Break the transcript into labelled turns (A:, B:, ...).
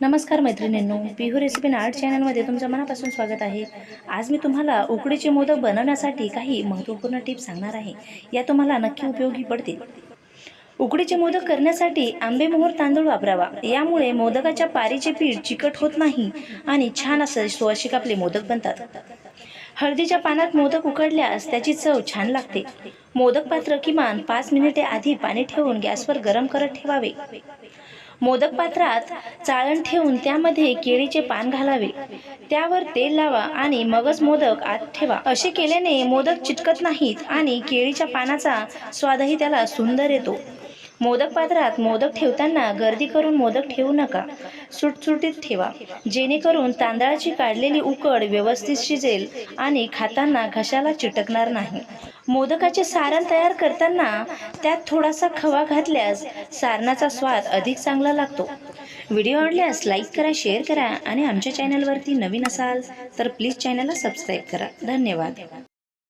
A: नमस्कार मैत्रिणींनो पिहू recipe in art चॅनलमध्ये तुमच्या मनापासून स्वागत आहे. आज मी तुम्हाला उकडीचे मोदक बनवण्यासाठी काही महत्त्वपूर्ण टिप्स सांगणार आहे. या तुम्हाला नक्की उपयोगी पडतील. उकडीचे मोदक करण्यासाठी आंबेमोहर तांदूळ वापरावा. यामुळे मोदकाच्या पारीचे पीठ चिकट होत नाही आणि छान असं सुवासिक आपले मोदक बनतात. हळदीच्या पानात मोदक उकडल्यास त्याची चव छान लागते. मोदक पात्र किमान पाच मिनिटे आधी पाणी ठेवून गॅसवर गरम करत ठेवावे. मोदक पात्रात चाळण ठेवून त्यामध्ये केळीचे पान घालावे. त्यावर तेल लावा आणि मगच मोदक आत ठेवा. असे केल्याने मोदक चिटकत नाहीत आणि केळीच्या पानाचा स्वादही त्याला सुंदर येतो. मोदक पात्रात मोदक ठेवताना गर्दी करून मोदक ठेवू नका. सुटसुटीत ठेवा. जेणेकरून तांदळाची काढलेली उकड व्यवस्थित शिजेल आणि खाताना घशाला चिटकणार नाही. मोदकाचे सारण तयार करताना त्यात थोडासा खवा घातल्यास सारणाचा स्वाद अधिक चांगला लागतो. व्हिडिओ आवडल्यास लाईक करा शेअर करा आणि आमच्या चॅनलवरती नवीन असाल तर प्लीज चॅनलला सबस्क्राईब करा. धन्यवाद.